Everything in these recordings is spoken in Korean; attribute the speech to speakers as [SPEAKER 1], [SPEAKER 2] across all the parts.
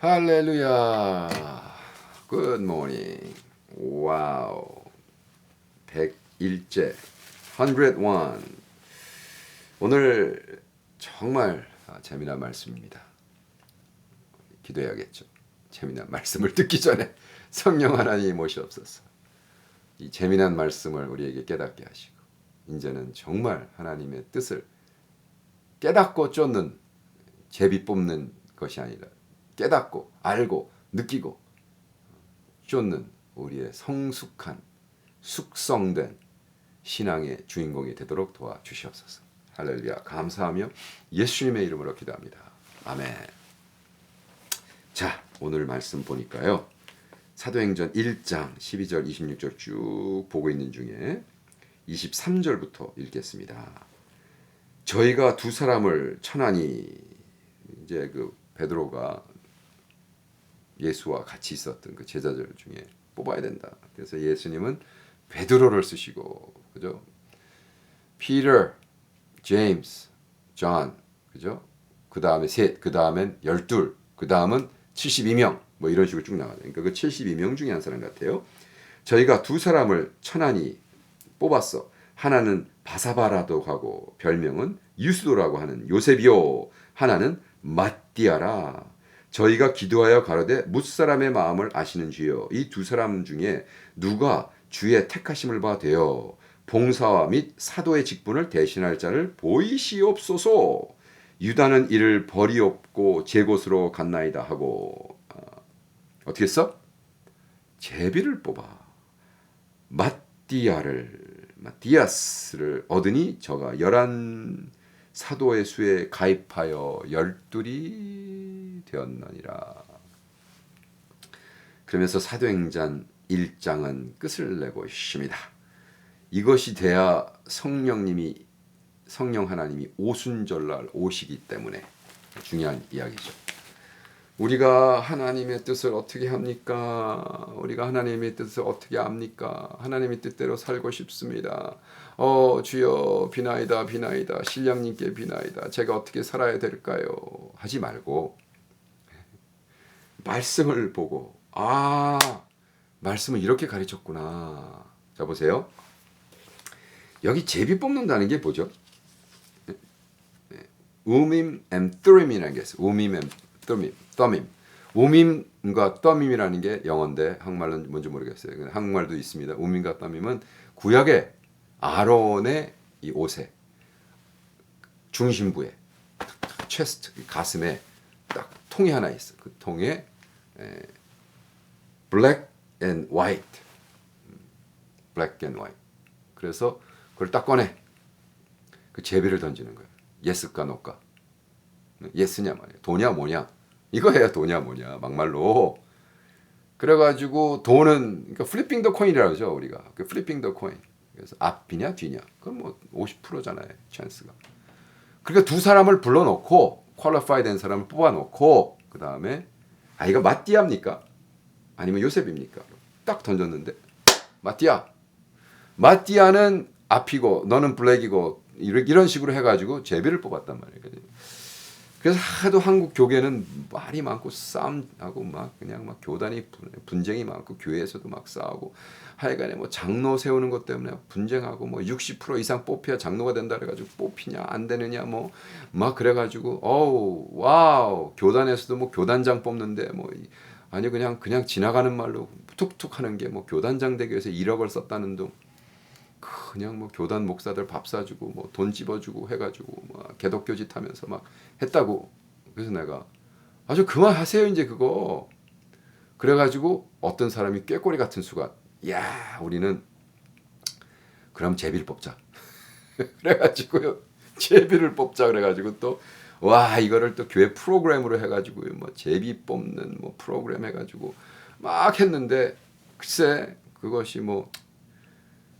[SPEAKER 1] 할렐루야. Morning. 와우. 101째. 101. 오늘 정말 아, 재미난 말씀입니다. 기도해야겠죠. 재미난 말씀을 듣기 전에 성령 하나님 모시옵소서. 이 재미난 말씀을 우리에게 깨닫게 하시고 이제는 정말 하나님의 뜻을 깨닫고 쫓는 제비 뽑는 것이 아니라 깨닫고 알고 느끼고 쫓는 우리의 성숙한 숙성된 신앙의 주인공이 되도록 도와주시옵소서. 할렐루야. 감사하며 예수님의 이름으로 기도합니다. 아멘. 자, 오늘 말씀 보니까요. 사도행전 1장 12절 26절 쭉 보고 있는 중에 23절부터 읽겠습니다. 저희가 두 사람을 천하니 이제 그 베드로가 예수와 같이 있었던 그 제자들 중에 뽑아야 된다. 그래서 예수님은 베드로를 쓰시고 그죠? 피터, 제임스, 존 그죠? 그 다음에 셋, 그 다음엔 열둘, 그 다음은 72명 뭐 이런 식으로 쭉 나가요. 그러니까 그 72명 중에 한 사람 같아요. 저희가 두 사람을 천안이 뽑았어. 하나는 바사바라도 하고 별명은 유스도라고 하는 요셉이요. 하나는 마띠아라. 저희가 기도하여 가로되 뭇사람의 마음을 아시는 주여 이 두 사람 중에 누가 주의 택하심을 봐 되어 봉사와 및 사도의 직분을 대신할 자를 보이시옵소서. 유다는 이를 버리옵고 제 곳으로 갔나이다 하고 어, 어떻게 했어? 제비를 뽑아 마띠아를 마띠아스를 얻으니 저가 열한 사도의 수에 가입하여 열둘이 되었느니라. 그러면서 사도행전 1장은 끝을 내고 있습니다. 이것이 돼야 성령님이 성령 하나님이 오순절날 오시기 때문에 중요한 이야기죠. 우리가 하나님의 뜻을 어떻게 합니까? 우리가 하나님의 뜻을 어떻게 압니까? 하나님의 뜻대로 살고 싶습니다. 어, 주여 비나이다 비나이다 신령님께 비나이다. 제가 어떻게 살아야 될까요? 하지 말고 말씀을 보고 아, 말씀을 이렇게 가르쳤구나. 자 보세요. 여기 제비 뽑는다는 게 뭐죠? 우밈 앤 뚜림이라는 게 있어요. 우밈 앤 뚜림, 떠밈. 우밈과 떠밈이라는 게 영어인데 한국말은 뭔지 모르겠어요. 한국말도 있습니다. 우밈과 떠밈은 구약의 아론의 이 옷에 중심부에 체스트 가슴에 딱 통이 하나 있어. 그 통에 에, black and white, black and white. 그래서 그걸 딱 꺼내 그 제비를 던지는 거예요. 예스까 노까. 예스냐 말이야. 도냐 뭐냐. 이거 해야 도냐 뭐냐 막말로. 그래가지고 돈은 그러니까 플리핑 더 코인이라고 하죠 우리가 그 플리핑 더 코인. 그래서 앞이냐 뒤냐 그건 뭐 50%잖아요 찬스가. 그러니까 두 사람을 불러놓고 퀄리파이 된 사람을 뽑아놓고 그 다음에 아 이거 마띠아입니까? 아니면 요셉입니까? 딱 던졌는데 마띠아. 마띠아는 앞이고 너는 블랙이고 이런 식으로 해가지고 제비를 뽑았단 말이에요. 그래서 하도 한국 교계는 말이 많고 싸움하고 막 그냥 막 교단이 분쟁이 많고 교회에서도 막 싸우고 하여간에 뭐 장로 세우는 것 때문에 분쟁하고 뭐 60% 이상 뽑혀야 장로가 된다 그래가지고 뽑히냐 안 되느냐 뭐 막 그래가지고 어우 와우 교단에서도 뭐 교단장 뽑는데 뭐 아니 그냥 그냥 지나가는 말로 툭툭 하는 게 뭐 교단장 되기 위해서 1억을 썼다는 둥 그냥 뭐 교단 목사들 밥 사주고 뭐 돈 집어주고 해가지고 막 개독교 짓 하면서 막 했다고. 그래서 내가 아주 그만하세요 이제 그거. 그래가지고 어떤 사람이 꾀꼬리 같은 수가 야 우리는 그럼 제비를 뽑자. 그래가지고요. 제비를 뽑자. 그래가지고 또 와 이거를 또 교회 프로그램으로 해가지고 뭐 제비 뽑는 뭐 프로그램 해가지고 막 했는데 글쎄 그것이 뭐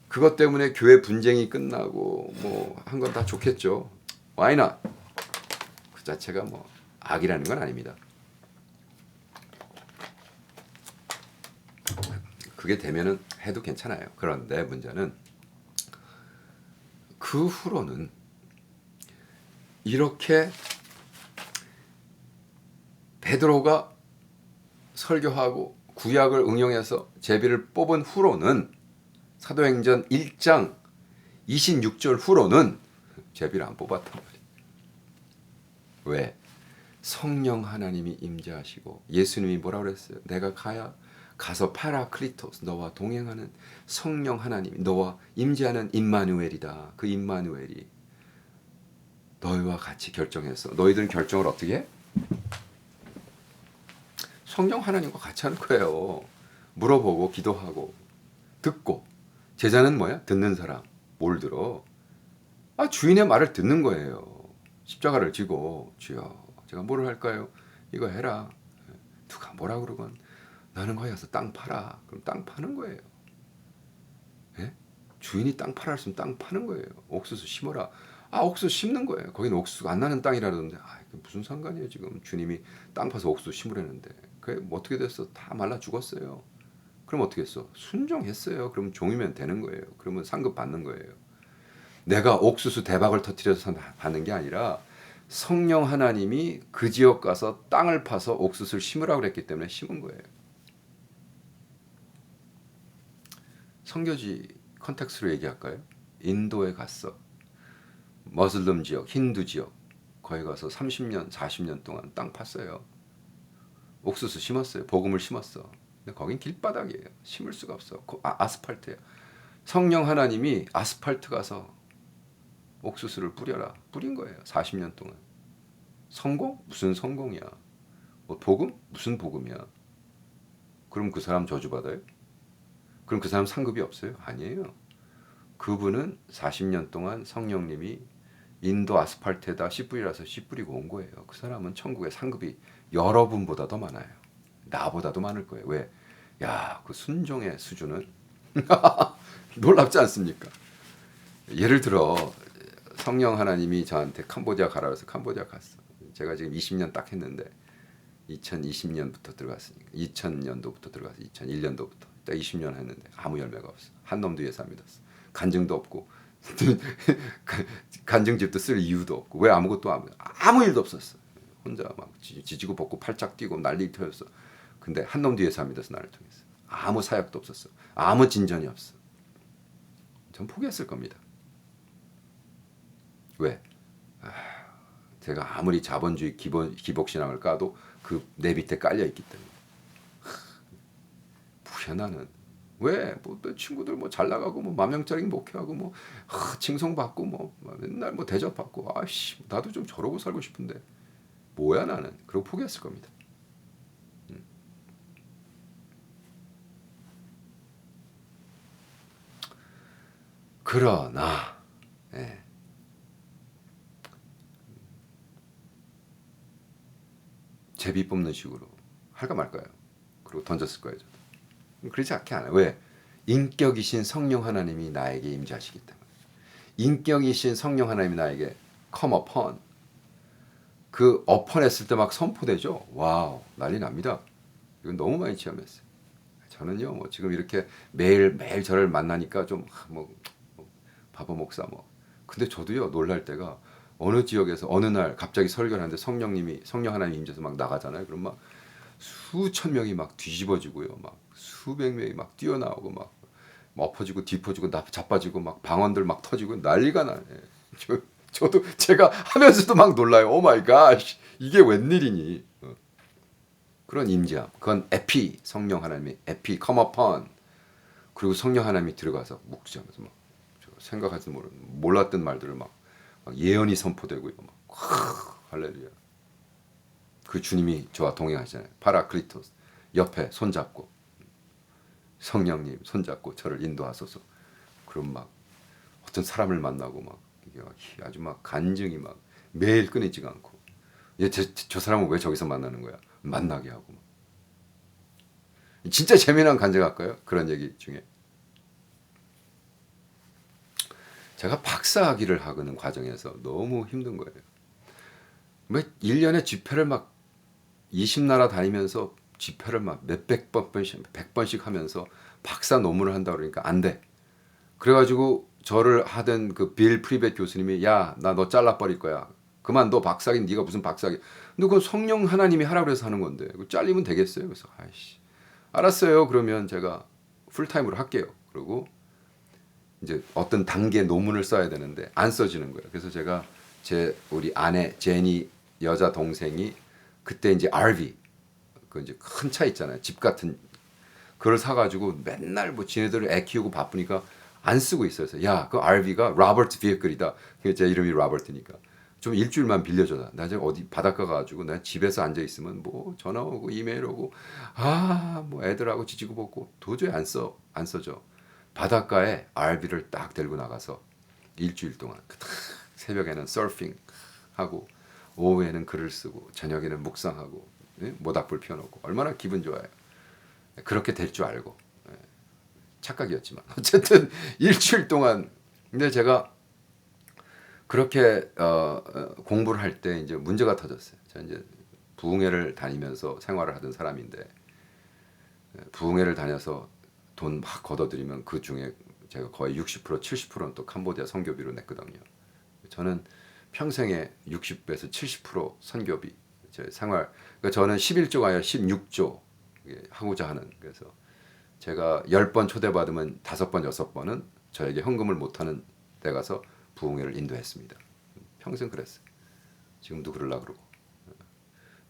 [SPEAKER 1] 그것 때문에 교회 분쟁이 끝나고 뭐 한 건 다 좋겠죠. Why? 그 자체가 뭐 악이라는 건 아닙니다. 그게 되면은 해도 괜찮아요. 그런데 문제는 그 후로는 이렇게 베드로가 설교하고 구약을 응용해서 제비를 뽑은 후로는 사도행전 1장 26절 후로는 제비를 안 뽑았단 말이에요. 왜? 성령 하나님이 임재하시고 예수님이 뭐라 그랬어요? 내가 가야 가서 파라클리토스 너와 동행하는 성령 하나님이 너와 임재하는 임마누엘이다. 그 임마누엘이 너희와 같이 결정해서 너희들은 결정을 어떻게 해? 성령 하나님과 같이 하는 거예요. 물어보고 기도하고 듣고 제자는 뭐야? 듣는 사람. 뭘 들어? 아 주인의 말을 듣는 거예요. 십자가를 지고 주여 제가 뭐를 할까요? 이거 해라. 누가 뭐라 그러건 나는 거기 가서 땅 팔아. 그럼 땅 파는 거예요. 예? 주인이 땅 팔아 했으면 땅 파는 거예요. 옥수수 심어라. 아 옥수수 심는 거예요. 거기는 옥수수가 안 나는 땅이라던데 아 무슨 상관이에요 지금 주님이 땅 파서 옥수수 심으라는데 그게 뭐 어떻게 됐어? 다 말라 죽었어요. 그럼 어떻게 했어? 순종했어요. 그러면 종이면 되는 거예요. 그러면 상급 받는 거예요. 내가 옥수수 대박을 터뜨려서 받는 게 아니라 성령 하나님이 그 지역 가서 땅을 파서 옥수수를 심으라고 그랬기 때문에 심은 거예요. 성교지 컨텍스로 얘기할까요? 인도에 갔어. 머슬름 지역, 힌두 지역. 거기 가서 30년, 40년 동안 땅 팠어요. 옥수수 심었어요. 복음을 심었어. 근데 거긴 길바닥이에요. 심을 수가 없어. 아, 아스팔트예요. 성령 하나님이 아스팔트 가서 옥수수를 뿌려라. 뿌린 거예요. 40년 동안. 성공? 무슨 성공이야? 뭐 복음? 무슨 복음이야? 그럼 그 사람 저주받아요? 그럼 그 사람 상급이 없어요? 아니에요. 그분은 40년 동안 성령님이 인도 아스팔트에다 씨 뿌리라서 씨 뿌리고 온 거예요. 그 사람은 천국의 상급이 여러분보다 더 많아요. 나보다도 많을 거예요. 왜? 야, 그 순종의 수준은 놀랍지 않습니까? 예를 들어 성령 하나님이 저한테 캄보디아 가라 그래서 캄보디아 갔어. 제가 지금 20년 딱 했는데 2020년부터 들어갔으니까 2000년도부터 들어가서 2001년도부터 딱 20년 했는데 아무 열매가 없어. 한 놈도 안 믿었어. 간증도 없고 간증집도 쓸 이유도 없고 왜 아무것도 아무, 아무 일도 없었어. 혼자 막 지지고 볶고 팔짝 뛰고 난리 터였어. 근데 한 예수 안 믿어서 나를 통해서 아무 사역도 없었어. 아무 진전이 없어. 전 포기했을 겁니다. 왜? 아, 제가 아무리 자본주의 기본 기복 신앙을 까도 그 내 밑에 깔려 있기 때문에 무현나는 왜? 뭐 친구들 뭐 잘 나가고 뭐 만명짜리 목회하고 뭐 하, 칭송 받고 뭐 맨날 뭐 대접 받고 아씨 나도 좀 저러고 살고 싶은데 뭐야 나는 그러고 포기했을 겁니다. 그러나 예. 제비 뽑는 식으로 할까 말까요? 그리고 던졌을 거예요. 저도. 그렇지 않게 안 해요. 왜? 인격이신 성령 하나님이 나에게 임재하시기 때문에. 인격이신 성령 하나님이 나에게 come upon. 그 upon 했을 때 막 선포되죠. 와우 난리 납니다. 이건 너무 많이 체험했어요. 저는요 뭐 지금 이렇게 매일 매일 저를 만나니까 좀뭐 뭐, 바보 목사 뭐 근데 저도요 놀랄 때가 어느 지역에서 어느 날 갑자기 설교를 하는데 성령님이 성령 하나님 임재서 막 나가잖아요. 그럼 막 수천 명이 막 뒤집어지고요. 막 수백 명이 막 뛰어나오고 막 엎어지고 뒤퍼지고 자빠지고 막 방언들 막 터지고 난리가 나네. 저 저도 제가 하면서도 막 놀라요. 오 마이 갓. 이게 웬일이니? 어. 그런 임재함. 그건 에피 성령 하나님이 에피 upon 그리고 성령 하나님이 들어가서 묵시하면서 막 생각하지 모르는 몰랐던 말들을 막 예언이 선포되고요. 막 할렐루야. 그 주님이 저와 동행하시잖아요. 파라클리토스 옆에 손잡고 성령님 손잡고 저를 인도하소서. 그럼 막 어떤 사람을 만나고 막 이게 아주 막 간증이 막 매일 끊이지가 않고 저, 저 사람은 왜 저기서 만나는 거야? 만나게 하고 막. 진짜 재미난 간증 할까요? 그런 얘기 중에 제가 박사학위를 하는 과정에서 너무 힘든 거예요. 왜 1년에 집회를 막 20나라 다니면서 집회를 막 몇백 번씩, 백 번씩 하면서 박사 논문을 한다 그러니까 안 돼. 그래가지고 저를 하던 그 빌 프리벳 교수님이 야, 나 너 잘라버릴 거야. 그만 너 박사긴 네가 무슨 박사기. 근데 그건 성령 하나님이 하라 그래서 하는 건데 그거 잘리면 되겠어요? 그래서 아이씨 알았어요. 그러면 제가 풀타임으로 할게요. 그리고 이제 어떤 단계 논문을 써야 되는데 안 써지는 거예요. 그래서 제가 제 우리 아내 제니 여자 동생이 그때 이제 RV 그 이제 큰 차 있잖아요. 집 같은 그걸 사가지고 맨날 뭐 지네들 애 키우고 바쁘니까 안 쓰고 있어요. 그래서 야, 그 RV가 로버트 비에클이다. 제 이름이 로버트니까. 좀 일주일만 빌려줘라. 나 지금 어디 바닷가 가가지고 나 집에서 앉아 있으면 뭐 전화 오고 이메일 오고 아 뭐 애들하고 지지고 볶고 도저히 안 써 안 써져. 바닷가에 RV를 딱 들고 나가서 일주일 동안 새벽에는 서핑 하고 오후에는 글을 쓰고 저녁에는 묵상하고 예? 모닥불 피워놓고 얼마나 기분 좋아요. 그렇게 될 줄 알고 예. 착각이었지만 어쨌든 일주일 동안 근데 제가 그렇게 어, 어, 공부를 할 때 이제 문제가 터졌어요. 제가 이제 부흥회를 다니면서 생활을 하던 사람인데 예, 부흥회를 다녀서 돈 막 걷어들이면 그 중에 제가 거의 60% 70%는 또 캄보디아 선교비로 냈거든요. 저는 평생에 60배에서 70% 선교비 제 생활 그러니까 저는 11조가 아니라 16조 이게 하고자 하는 그래서 제가 10번 초대받으면 5번 6번은 저에게 현금을 못 하는 데 가서 부흥회를 인도했습니다. 평생 그랬어요. 지금도 그러려 그러고.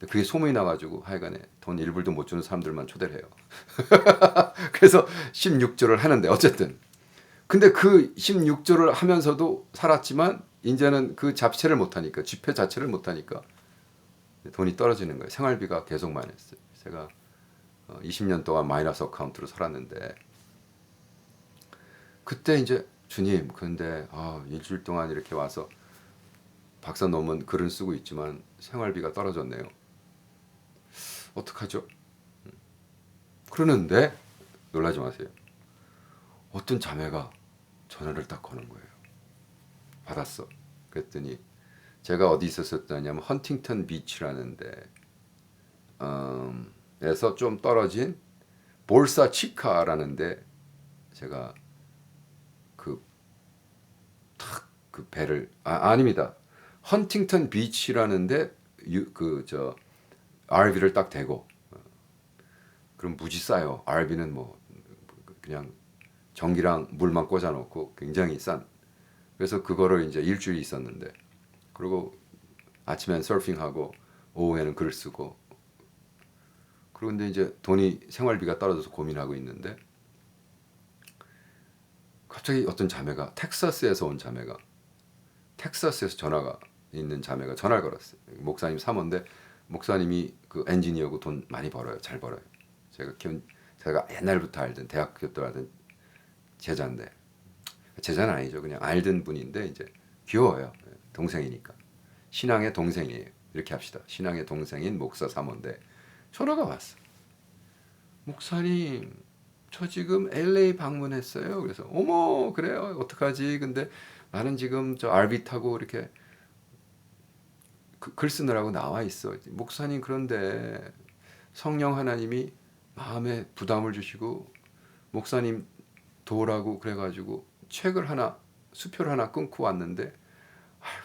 [SPEAKER 1] 그게 소문이 나가지고 하여간에 돈 1불도 못 주는 사람들만 초대를 해요. 그래서 16조를 하는데 어쨌든 근데 그 16조를 하면서도 살았지만 이제는 그 자체를 못 하니까 집회 자체를 못 하니까 돈이 떨어지는 거예요. 생활비가 계속 마이너스. 제가 어, 20년 동안 마이너스 어카운트로 살았는데 그때 이제 주님 근데 아, 일주일 동안 이렇게 와서 박사 논문 글은 쓰고 있지만 생활비가 떨어졌네요. 어떡하죠? 음. 그러는데 놀라지 마세요. 어떤 자매가 전화를 딱 거는 거예요. 받았어. 그랬더니 제가 어디 있었었냐면 헌팅턴 비치라는데 음, 에서 좀 떨어진 볼사 치카라는데 제가 그탁그 배를 아 아닙니다. 헌팅턴 비치라는데 그저 RV를 딱 대고 어, 그럼 무지 싸요. RV는 뭐 그냥 전기랑 물만 꽂아놓고 굉장히 싼. 그래서 그거를 이제 일주일 있었는데 그리고 아침엔 서핑하고 오후에는 글 쓰고 그런데 이제 돈이 생활비가 떨어져서 고민하고 있는데 갑자기 어떤 자매가 텍사스에서 온 자매가 텍사스에서 전화가 있는 자매가 전화를 걸었어요. 목사님 사모인데 목사님이 그 엔지니어고 돈 많이 벌어요. 잘 벌어요. 제가 기운 제가 옛날부터 알던 대학교 때 알던 제자인데 제자는 아니죠. 그냥 알던 분인데 이제 귀여워요. 동생이니까 신앙의 동생이에요. 이렇게 합시다. 신앙의 동생인 목사 사모인데 전화가 왔어. 목사님, 저 지금 LA 방문했어요. 그래서 어머 그래요. 어떡하지? 근데 나는 지금 저 RV 타고 이렇게 그, 글 쓰느라고 나와 있어. 목사님 그런데 성령 하나님이 마음에 부담을 주시고 목사님 도우라고 그래가지고 책을 하나 수표를 하나 끊고 왔는데 아휴,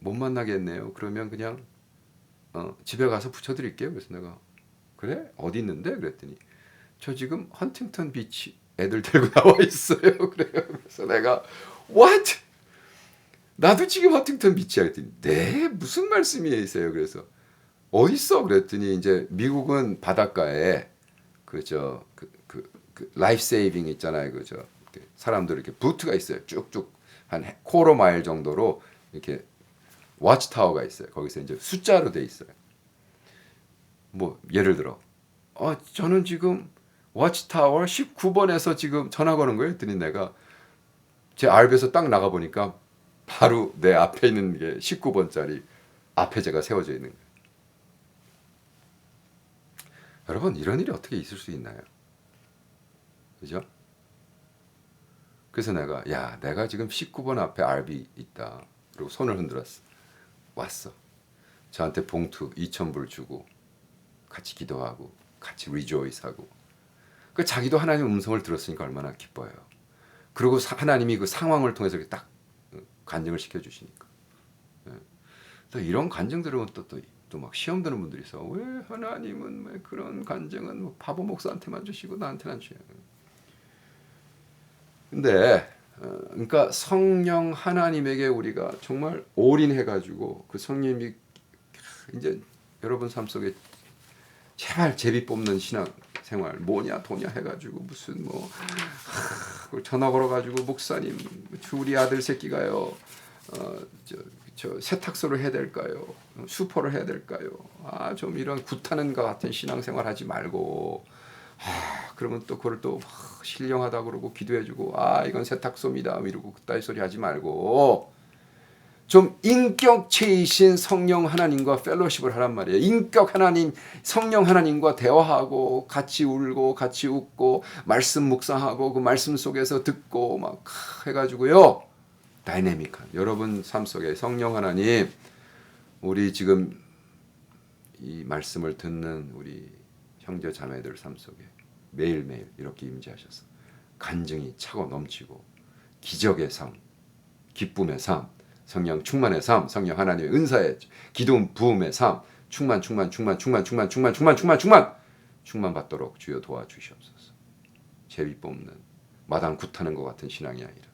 [SPEAKER 1] 못 만나겠네요. 그러면 그냥 어, 집에 가서 붙여드릴게요. 그래서 내가 그래 어디 있는데 그랬더니 저 지금 헌팅턴 비치 애들 데리고 나와 있어요. 그래요. 그래서 내가 what 나도 지금 헌팅턴 비치야 그랬더니 네 무슨 말씀이세요? 그래서 어디 있어? 그랬더니 이제 미국은 바닷가에 그저 그, 그, 그 라이프 세이빙 있잖아요. 그저 사람들 이렇게 부트가 있어요. 쭉쭉 한 코로 마일 정도로 이렇게 와치 타워가 있어요. 거기서 이제 숫자로 돼 있어요. 뭐 예를 들어 어 저는 지금 와치 타워 19번에서 지금 전화 거는 거예요. 했더니 내가 제 알베에서 딱 나가 보니까 바로 내 앞에 있는 게 19번짜리 앞에 제가 세워져 있는 거예요. 여러분 이런 일이 어떻게 있을 수 있나요? 그죠? 그래서 내가 야 내가 지금 19번 앞에 RB 있다. 그리고 손을 흔들었어. 왔어. 저한테 봉투 2,000불 주고 같이 기도하고 같이 리조이스하고 그 자기도 하나님 음성을 들었으니까 얼마나 기뻐요. 그리고 하나님이 그 상황을 통해서 딱 간증을 시켜주시니까. 또 이런 간증 들으면 또, 또 또 막 시험 드는 분들이 있어. 왜 하나님은 왜 그런 간증은 뭐 바보 목사한테만 주시고 나한테는 안 주냐. 근데 어, 그러니까 성령 하나님에게 우리가 정말 올인해 가지고 그 성령이 이제 여러분 삶 속에 제발 제비 뽑는 신앙 생활 뭐냐 도냐 해가지고 무슨 뭐 하, 전화 걸어가지고 목사님 우리 아들 새끼가요 어저 저 세탁소를 해야 될까요? 슈퍼를 해야 될까요? 아 좀 이런 구타는 것 같은 신앙생활 하지 말고. 아 그러면 또 그걸 또 하, 신령하다 그러고 기도해주고 아 이건 세탁소입니다. 이러고 그따위 소리 하지 말고 좀 인격체이신 성령 하나님과 펠로십을 하란 말이에요. 인격 하나님, 성령 하나님과 대화하고 같이 울고 같이 웃고 말씀 묵상하고 그 말씀 속에서 듣고 막 해가지고요. 다이내믹한 여러분 삶 속에 성령 하나님 우리 지금 이 말씀을 듣는 우리 형제 자매들 삶 속에 매일매일 이렇게 임재하셔서 간증이 차고 넘치고 기적의 삶, 기쁨의 삶, 성령 충만의 삶, 성령 하나님의 은사의 기도음 부음의 삶, 충만 충만 충만 충만 충만 충만 충만 충만 충만 충만 받도록 주여 도와주시옵소서. 제비 뽑는 마당 굿하는 것 같은 신앙이 아니라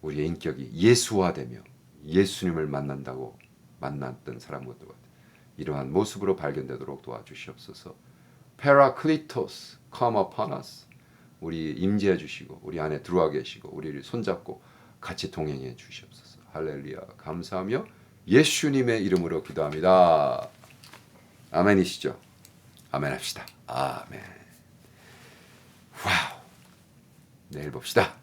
[SPEAKER 1] 우리의 인격이 예수화되며 예수님을 만난다고 만났던 사람들과 이러한 모습으로 발견되도록 도와주시옵소서. 페라클리토스 come upon us. 우리 임재해 주시고 우리 안에 들어와 계시고 우리를 손잡고 같이 동행해 주시옵소서. 할렐루야. 감사하며 예수님의 이름으로 기도합니다. 아멘이시죠? 아멘 합시다. 아멘. 와우. 내일 봅시다.